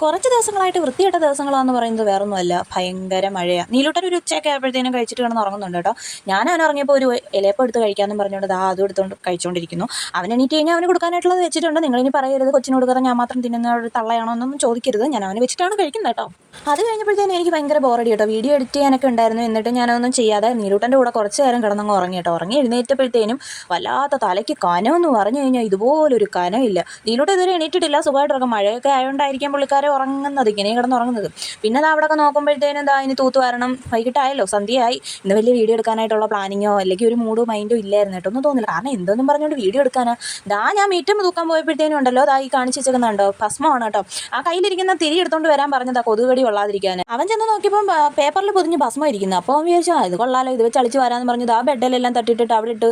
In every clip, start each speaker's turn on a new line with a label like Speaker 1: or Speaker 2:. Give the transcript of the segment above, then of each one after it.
Speaker 1: കുറച്ച് ദിവസങ്ങളായിട്ട് വൃത്തിയിട്ട ദിവസങ്ങളാന്ന് പറയുന്നത് വേറൊന്നുമല്ല. ഭയങ്കര മഴയാണ് നീലൂട്ടൻ ഒരു ഉച്ചയൊക്കെ ആയപ്പോഴത്തേനും കഴിച്ചിട്ട് കിടന്ന് ഉറങ്ങുന്നുണ്ട് കേട്ടോ. ഞാൻ അവൻ ഇറങ്ങിയപ്പോൾ ഒരു ഇലയപ്പം എടുത്ത് കഴിക്കാമെന്ന് പറഞ്ഞുകൊണ്ട് ദാ അതും എടുത്തുകൊണ്ട് കഴിച്ചുകൊണ്ടിരിക്കുന്നു അവൻ എണീറ്റ് കഴിഞ്ഞാൽ അവന് കൊടുക്കാനായിട്ടുള്ളത് വെച്ചിട്ടുണ്ട്. നിങ്ങളിനി പറയരുത് കൊച്ചിന് കൊടുക്കാതെ ഞാൻ മാത്രം തിന്നുന്ന ഒരു തള്ളയാണോ എന്നൊന്നും ചോദിക്കരുത്. ഞാൻ അവന് വെച്ചിട്ടാണ് കഴിക്കുന്നത് കേട്ടോ. അത് കഴിഞ്ഞപ്പോഴത്തേനും എനിക്ക് ഭയങ്കര ബോറടി കേട്ടോ. വീഡിയോ എഡിറ്റ് ചെയ്യാനൊക്കെ ഉണ്ടായിരുന്നു. എന്നിട്ട് ഞാനൊന്നും ചെയ്യാതെ നീലൂട്ടന്റെ കൂടെ കുറച്ച് നേരം കിടന്നങ്ങ് ഉറങ്ങി കേട്ടോ. ഉറങ്ങി എഴുന്നേറ്റപ്പോഴത്തേനും വല്ലാത്ത തലയ്ക്ക് കനമെന്ന് പറഞ്ഞു കഴിഞ്ഞാൽ ഇതുപോലൊരു കനമില്ല. നീലൂട്ടൻ ഇതുവരെ എണീറ്റിട്ടില്ല. സുഖമായിട്ട് ഉറങ്ങും മഴയൊക്കെ ആയതുകൊണ്ടായിരിക്കാം പുള്ളിക്കാരെ ഉറങ്ങുന്നത് ഇങ്ങനെ കിടന്ന് ഉറങ്ങുന്നത് പിന്നെ അത് അവിടെയൊക്കെ നോക്കുമ്പോഴത്തേനും എന്താ ഇനി തൂത്ത് വരണം. വൈകിട്ടായല്ലോ സന്ധ്യയായി. ഇന്ന് വലിയ വീഡിയോ എടുക്കാനായിട്ടുള്ള പ്ലാനിങ്ങോ അല്ലെങ്കിൽ ഒരു മൂഡോ മൈൻഡോ ഇല്ലായിരുന്നു കേട്ടോ ഒന്നും തോന്നില്ല. കാരണം എന്തൊന്നും പറഞ്ഞുകൊണ്ട് വീഡിയോ എടുക്കാനാ. ദാ ഞാൻ മീറ്റും തൂക്കാൻ പോയപ്പോഴത്തേനും ഉണ്ടല്ലോ ദാ ഈ കാണിച്ചു വെച്ചേക്കുന്നുണ്ടോ? ഭസ്മമാണ് കേട്ടോ. ആ കയ്യിലിരിക്കുന്ന തിരി എടുത്തുകൊണ്ട് വരാൻ പറഞ്ഞതാ കൊതുകടി കൊള്ളാതിരിക്കാൻ അവൻ ചെന്ന് നോക്കിയപ്പോൾ പേപ്പറിൽ പൊതിഞ്ഞ് ഭസ്മം ഇരിക്കുന്നു. അപ്പോൾ വിചാരിച്ചു ഇത് കൊള്ളാലോ ഇത് വെച്ച് അളിച്ച് വരാമെന്ന് പറഞ്ഞത് ആ ബെഡിലെല്ലാം തട്ടിയിട്ടിട്ട് അവിടെ ഇട്ട്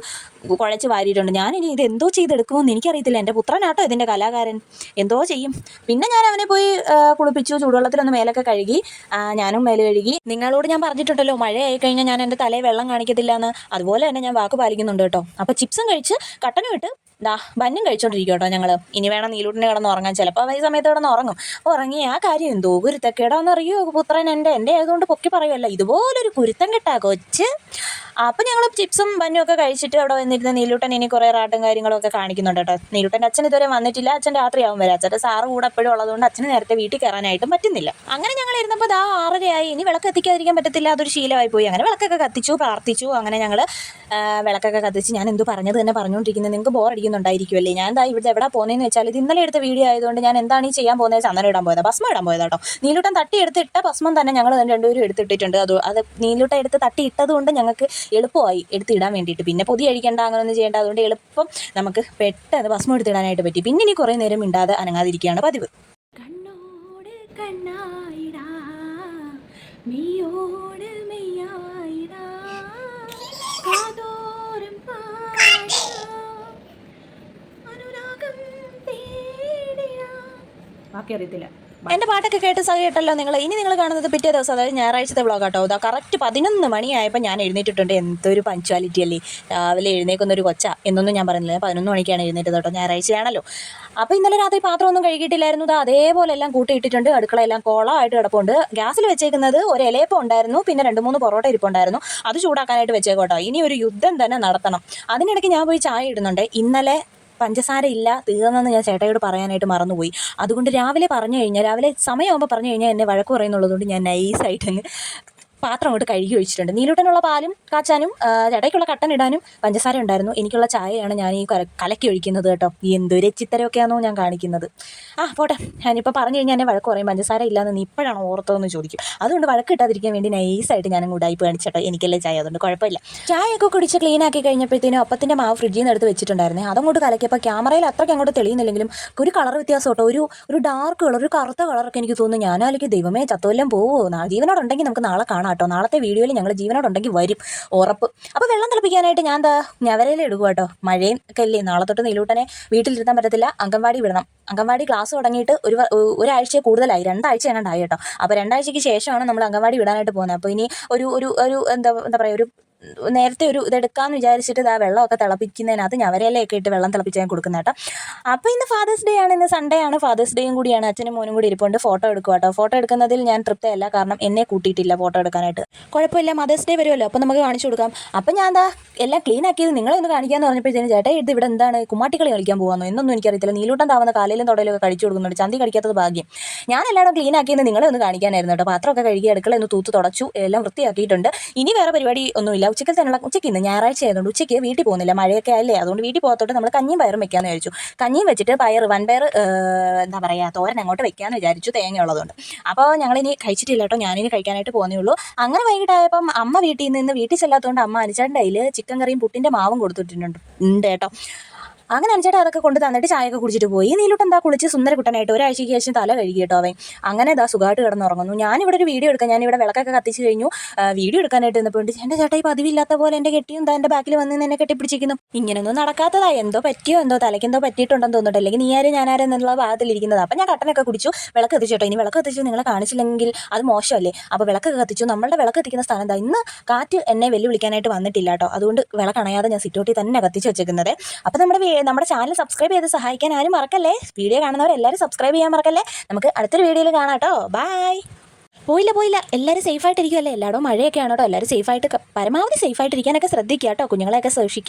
Speaker 1: കുഴച്ച് വാരിയിട്ടുണ്ട്. ഞാൻ ഇനി ഇത് എന്തോ ചെയ്തെടുക്കുമെന്ന് എനിക്കറിയത്തില്ല. എന്റെ പുത്രനാട്ടോ ഇതിന്റെ കലാകാരൻ. എന്തോ ചെയ്യും. പിന്നെ ഞാൻ അവനെ പോയി കുളിപ്പിച്ചു ചൂടുവെള്ളത്തിലൊന്ന് മേലൊക്കെ കഴുകി ഞാനും മേലെ കഴുകി. നിങ്ങളോട് ഞാൻ പറഞ്ഞിട്ടുണ്ടല്ലോ മഴയായി കഴിഞ്ഞാൽ ഞാൻ എന്റെ തലയിൽ വെള്ളം കാണിക്കത്തില്ല എന്ന് അതുപോലെ തന്നെ ഞാൻ വാക്ക് പാലിക്കുന്നുണ്ട് കേട്ടോ. അപ്പോൾ ചിപ്സും കഴിച്ച് കട്ടനും ഇട്ട് ദാ ബന്നും കഴിച്ചോണ്ടിരിക്കും കേട്ടോ ഞങ്ങൾ ഇനി വേണം നീലൂട്ടിനെ കിടന്ന് ഉറങ്ങാൻ. ചിലപ്പോൾ ഈ സമയത്ത് കിടന്ന് ഉറങ്ങും. ഉറങ്ങി ആ കാര്യം എന്തോ കുരുത്തക്കേടാന്ന് അറിയോ പുത്രൻ എന്റെ എന്റെ ആയതുകൊണ്ട് പൊക്കി പറയുമല്ലോ ഇതുപോലൊരു കുരുത്തം കിട്ടാ കൊച്ച്. അപ്പം ഞങ്ങൾ ചിപ്സും ബന്നും ഒക്കെ കഴിച്ചിട്ട് അവിടെ വന്നിരുന്ന നീലൂട്ടൻ ഇനി കുറേ റാട്ടും കാര്യങ്ങളും ഒക്കെ കാണിക്കുന്നുണ്ട് കേട്ടോ. നീലൂട്ടന്റെ അച്ഛൻ ഇതുവരെ വന്നിട്ടില്ല. അച്ഛൻ രാത്രിയാവും വരെ അച്ഛന്റെ സാറ് കൂടെ എപ്പോഴും ഉള്ളതുകൊണ്ട് അച്ഛന് നേരത്തെ വീട്ടിൽ കയറാനായിട്ടും പറ്റുന്നില്ല. അങ്ങനെ ഞങ്ങൾ ഇരുന്നപ്പോൾ ദാ ആറരയായി. ഇനി വിളക്ക് എത്തിക്കാതിരിക്കാൻ പറ്റത്തില്ല. അതൊരു ശീലമായി പോയി. അങ്ങനെ വിളക്കൊക്കെ കത്തിച്ചു പ്രാർത്ഥിച്ചു. അങ്ങനെ ഞങ്ങൾ വിളക്കൊക്കെ കത്തിച്ച് ഞാൻ എന്തു പറഞ്ഞത് തന്നെ പറഞ്ഞുകൊണ്ടിരിക്കുന്നത് നിങ്ങൾക്ക് ബോർ അടിക്കുന്നുണ്ടായിരിക്കുമല്ലേ? ഞാൻ എന്താ ഇവിടെ എവിടെ പോകുന്നതെന്ന് വെച്ചാൽ ഇത് ഇന്നലെ എടുത്ത വീഡിയോ ആയതുകൊണ്ട് ഞാൻ എന്താണ് ഈ ചെയ്യാൻ പോകുന്നത് ചന്ദനം ഇടാൻ പോയത്. ഭസ്മം ഇടാൻ പോയത് കേട്ടോ. നീലൂട്ടൻ തട്ടി എടുത്ത് ഇട്ട ഭസ്മം തന്നെ ഞങ്ങൾ രണ്ടുപേരും എടുത്തിട്ടിട്ടുണ്ട്. അത് അത് നീലൂട്ടൻ എടുത്ത് തട്ടി ഇട്ടത് കൊണ്ട് ഞങ്ങൾക്ക് എളുപ്പമായി എടുത്തിടാൻ വേണ്ടിയിട്ട്. പിന്നെ പൊതി അഴിക്കേണ്ട അങ്ങനെയൊന്നും ചെയ്യേണ്ട. അതുകൊണ്ട് എളുപ്പം നമുക്ക് പെട്ടെന്ന് ഭസ്മം എടുത്തിടാനായിട്ട് പറ്റി. പിന്നെ ഇനി കുറേ നേരം മിണ്ടാതെ അനങ്ങാതിരിക്കുകയാണ് പതിവ്.
Speaker 2: കണ്ണോട് കണ്ണായിടാ. മെയ്യോട്
Speaker 1: ബാക്കി അറിയത്തില്ല. എന്റെ പാട്ടൊക്കെ കേട്ട് സഹ കേട്ടല്ലോ നിങ്ങൾ ഇനി നിങ്ങൾ കാണുന്നത് പിറ്റേ ദിവസം അതായത് ഞായറാഴ്ചത്തെ വ്ളോഗ് കേട്ടോ ഇതാ കറക്റ്റ് പതിനൊന്ന് മണിയായപ്പോൾ ഞാൻ എഴുന്നേറ്റിട്ടുണ്ട്. എന്തൊരു പഞ്ച്വാലിറ്റി അല്ലേ. രാവിലെ എഴുന്നേക്കുന്ന ഒരു കൊച്ച എന്നൊന്നും ഞാൻ പറയുന്നില്ല പതിനൊന്ന് മണിക്കാണ് എഴുന്നേറ്റത് കേട്ടോ ഞായറാഴ്ചയാണല്ലോ. അപ്പോൾ ഇന്നലെ രാത്രി പാത്രമൊന്നും കഴുകിയിട്ടില്ലായിരുന്നു. അത് അതേപോലെ എല്ലാം കൂട്ടിയിട്ടിട്ടുണ്ട്. അടുക്കളയെല്ലാം കോളമായിട്ട് കിടപ്പുണ്ട്. ഗ്യാസിൽ വെച്ചേക്കുന്നത് ഒരു ഇലയപ്പം ഉണ്ടായിരുന്നു. പിന്നെ രണ്ട് മൂന്ന് പൊറോട്ട ഇരിപ്പുണ്ടായിരുന്നു. അത് ചൂടാക്കാനായിട്ട് വെച്ചേക്കോട്ടോ. ഇനി ഒരു യുദ്ധം തന്നെ നടത്തണം. അതിനിടയ്ക്ക് ഞാൻ പോയി ചായ ഇടുന്നുണ്ട്. ഇന്നലെ പഞ്ചസാര ഇല്ല തീർന്നെന്ന് ഞാൻ ചേട്ടയോട് പറയാനായിട്ട് മറന്നുപോയി. അതുകൊണ്ട് രാവിലെ പറഞ്ഞു കഴിഞ്ഞാൽ രാവിലെ സമയമാകുമ്പോൾ പറഞ്ഞു കഴിഞ്ഞാൽ എന്നെ വഴക്ക് പറയുന്നുള്ളതുകൊണ്ട് ഞാൻ നൈസായിട്ട് അങ്ങ് പാത്രം അങ്ങോട്ട് കഴുകി ഒഴിച്ചിട്ടുണ്ട്. നീലൂട്ടനുള്ള പാലും കാച്ചാനും ഇടയ്ക്കുള്ള കട്ടൻ ഇടാനും പഞ്ചസാര ഉണ്ടായിരുന്നു. എനിക്കുള്ള ചായയാണ് ഞാൻ ഈ കലക്കി ഒഴിക്കുന്നത് കേട്ടോ. എന്തൊരു ചിത്തരമൊക്കെയാണോ ഞാൻ കാണിക്കുന്നത്. ആ പോട്ടെ. ഞാനിപ്പോൾ പറഞ്ഞു കഴിഞ്ഞാൽ എന്നെ വഴക്ക് പറയും പഞ്ചസാര ഇല്ലാന്ന് നീ ഇപ്പോഴാണ് ഓർത്തതെന്ന് ചോദിക്കും. അതുകൊണ്ട് വഴക്ക് കിട്ടാതിരിക്കാൻ വേണ്ടി നൈസായിട്ട് ഞാനും ആയി കാണിച്ചട്ടോ എനിക്കല്ലേ ചായ അതുകൊണ്ട് കുഴപ്പമില്ല. ചായയൊക്കെ കുടിച്ച് ക്ലീൻ ആക്കി കഴിഞ്ഞപ്പോഴത്തേനും അപ്പത്തിന്റെ മാവ് ഫ്രിഡ്ജിൽ നിന്ന് എടുത്ത് വെച്ചിട്ടുണ്ടായിരുന്നേ. അതങ്ങോട്ട് കലക്കിയപ്പോൾ ക്യാമറയിൽ അത്രയ്ക്ക് അങ്ങോട്ട് തെളിയുന്നില്ലെങ്കിലും ഒരു കളർ വ്യത്യാസം കേട്ടോ ഒരു ഒരു ഡാർക്ക് കളർ ഒരു കറുത്ത കളറൊക്കെ എനിക്ക് തോന്നുന്നു. ഞാനാലേക്ക് ദൈവമേ ചത്തോല്ലം പോവോ? ജീവനോടുണ്ടെങ്കിൽ നമുക്ക് നാളെ കാണാം. കേട്ടോ നാളത്തെ വീഡിയോയിൽ ഞങ്ങൾ ജീവനോടുണ്ടെങ്കിൽ വരും. ഉറപ്പ്. അപ്പോൾ വെള്ളം തിളപ്പിക്കാനായിട്ട് ഞാൻ എന്താ ഞവരയിൽ എടുക്കുക കേട്ടോ. മഴയും ഒക്കെ അല്ലേ നാളെ തൊട്ട് നീലൂട്ടനെ വീട്ടിലിരുത്താൻ പറ്റത്തില്ല. അംഗൻവാടി വിടണം. അംഗൻവാടി ക്ലാസ് തുടങ്ങിയിട്ട് ഒരു ഒരാഴ്ച കൂടുതലായി. രണ്ടാഴ്ച എന്നുണ്ടായി കേട്ടോ. അപ്പോൾ രണ്ടാഴ്ചയ്ക്ക് ശേഷമാണ് നമ്മൾ അംഗൻവാടി വിടാനായിട്ട് പോകുന്നത്. അപ്പോൾ ഇനി ഒരു ഒരു ഒരു എന്താ എന്താ പറയുക ഒരു നേരത്തെ ഒരു ഇതെടുക്കാമെന്ന് വിചാരിച്ചിട്ട് ഇതാ വെള്ളമൊക്കെ തിളപ്പിക്കുന്നതിനകത്ത് ഞവരയിലൊക്കെ ഇട്ട് വെള്ളം തിളപ്പിച്ച് ഞാൻ കൊടുക്കുന്ന കേട്ടോ അപ്പോൾ ഇന്ന് ഫാദേഴ്സ് ഡേ ആണ് ഇന്ന് സൺഡേ ആണ്. ഫാദേഴ്സ് ഡേയും കൂടിയാണ്. അച്ഛനും മോനും കൂടി ഇരിപ്പുണ്ട്. ഫോട്ടോ എടുക്കുക കേട്ടോ ഫോട്ടോ എടുക്കുന്നതിൽ ഞാൻ തൃപ്തയല്ല. കാരണം എന്നെ കൂട്ടിയിട്ടില്ല ഫോട്ടോ എടുക്കാനായിട്ട്. കുഴപ്പമില്ല. മദേഴ്സ് ഡേ വരുമല്ലോ. അപ്പോൾ നമുക്ക് കാണിച്ചു കൊടുക്കാം. അപ്പം ഞാൻ എന്താ എല്ലാം ക്ലീൻ ആക്കിയത് നിങ്ങളെ ഒന്ന് കാണിക്കാന്ന് പറഞ്ഞപ്പോഴത്തേനും ചേട്ടാ ഇത് ഇവിടെ എന്താണ് കുമ്മാട്ടിക്കളി കളിക്കാൻ പോകുന്നു എന്നൊന്നും എനിക്കറിയത്തില്ല. നീലൂട്ടം താവുന്ന കാലയിലും തൊടയിലും ഒക്കെ കഴിച്ചു കൊടുക്കുന്നുണ്ട്. ചന്തി കടിക്കാത്തത് ഭാഗ്യം. ഞാൻ എല്ലാവരും ക്ലീൻ ആക്കിയത് നിങ്ങളെ ഒന്ന് കാണിക്കാനായിരുന്നു കേട്ടോ പാത്രമൊക്കെ കഴുകി അടുക്കള ഒന്ന് തൂത്ത് തുടച്ചു. എല്ലാം വൃത്തിയാക്കിയിട്ടുണ്ട്. ഇനി വേറെ പരിപാടി ഒന്നുമില്ല. ഉച്ചക്കൽ തന്നെയുള്ള ഉച്ചയ്ക്ക് ഇന്ന് ഞായറാഴ്ച ആയതുകൊണ്ട് ഉച്ചയ്ക്ക് വീട്ടിൽ പോകുന്നില്ല. മഴയൊക്കെ അല്ലേ അതുകൊണ്ട് വീട്ടിൽ പോകത്തോട്ട് നമ്മൾ കഞ്ഞിയും പയറും വെക്കാമെന്ന് വിചാരിച്ചു. കഞ്ഞിയും വെച്ചിട്ട് പയർ വൻപയർ എന്താ പറയുക തോരൻ അങ്ങോട്ട് വെക്കാമെന്ന് വിചാരിച്ചു തേങ്ങ ഉള്ളതുകൊണ്ട്. അപ്പോൾ ഞങ്ങളിനി കഴിച്ചിട്ടില്ല കേട്ടോ. ഞാനിനി കഴിക്കാനായിട്ട് പോകുന്നേ ഉള്ളൂ. അങ്ങനെ വൈകിട്ടായപ്പം അമ്മ വീട്ടിൽ നിന്ന് വീട്ടിൽ ചെല്ലാത്തതുകൊണ്ട് അമ്മ അനുചേട്ടന്റെ കയ്യിൽ ചിക്കൻ കറിയും പുട്ടിന്റെ മാവും കൊടുത്തിട്ടുണ്ട്. ഉണ്ട് കേട്ടോ. അങ്ങനെ അഞ്ചേട്ടാ അതൊക്കെ കൊണ്ട് തന്നിട്ട് ചായയൊക്കെ കുടിച്ചിട്ട് പോയി. നീലോട്ട് എന്താ കുളിച്ച് സുന്ദരക്കുട്ടനായിട്ട് ഒരാഴ്ചയ്ക്ക് ശേഷം തല കഴുകി കേട്ടോ അവൻ. അങ്ങനെ ഇതാ സുഖമായിട്ട് കിടന്നുറങ്ങുന്നു. ഞാനിവിടെ ഒരു വീഡിയോ എടുക്കാം. ഞാനിവിടെ വിളക്കൊക്കെ കത്തിച്ച് കഴിഞ്ഞു. വീഡിയോ എടുക്കാനായിട്ട് നിന്നപ്പോൾ എന്റെ ചേട്ടാ ഈ പതിവില്ലാത്ത പോലെ എന്റെ കെട്ടിയും എന്താ എന്റെ ബാക്കിൽ വന്ന് എന്നെ കെട്ടിപ്പിടിച്ചിരിക്കുന്നു. ഇങ്ങനെയൊന്നും നടക്കാത്തതാ. എന്തോ പറ്റിയോ? എന്തോ തലയ്ക്ക് എന്തോ പറ്റിയിട്ടുണ്ടെന്ന് തോന്നുന്നുണ്ട്. അല്ലെങ്കിൽ നീ ആരും ഞാനാരും എന്നുള്ള ഭാഗത്തിലിരിക്കുന്നത്. അപ്പം ഞാൻ കട്ടനൊക്കെ കുടിച്ചു. വിളക്ക് കത്തിച്ചു കേട്ടോ. ഇനി വിളക്ക് കത്തിച്ചു നിങ്ങളെ കാണിച്ചില്ലെങ്കിൽ അത് മോശമല്ലേ? അപ്പോൾ വിളക്കൊക്കെ കത്തിച്ചു. നമ്മളുടെ വിളക്ക് കത്തിക്കുന്ന സ്ഥാനം എന്താ ഇന്ന് കാറ്റ് എന്നെ വെല്ലുവിളിക്കാനായിട്ട് വന്നിട്ടില്ല കേട്ടോ. അതുകൊണ്ട് വിളക്കണയാതെ ഞാൻ സിറ്റോട്ടി തന്നെ കത്തിച്ച് വെച്ചേക്കുന്നത്. അപ്പോൾ നമ്മുടെ നമ്മുടെ ചാനൽ സബ്സ്ക്രൈബ് ചെയ്ത് സഹായിക്കാൻ ആരും മറക്കല്ലേ? വീഡിയോ കാണുന്നവരെല്ലാവരും സബ്സ്ക്രൈബ് ചെയ്യാൻ മറക്കല്ലേ? നമുക്ക് അടുത്തൊരു വീഡിയോയിൽ കാണാം കേട്ടോ. ബായ് പോയില്ല പോയില്ല. എല്ലാവരും സേഫായിട്ടിരിക്കുമല്ലേ എല്ലായിടവും മഴയൊക്കെയാണ് കേട്ടോ. എല്ലാവരും സേഫായിട്ട് പരമാവധി സേഫായിട്ടിരിക്കാനൊക്കെ ശ്രദ്ധിക്കുക കേട്ടോ. കുഞ്ഞുങ്ങളെയൊക്കെ സൂക്ഷിക്കുക.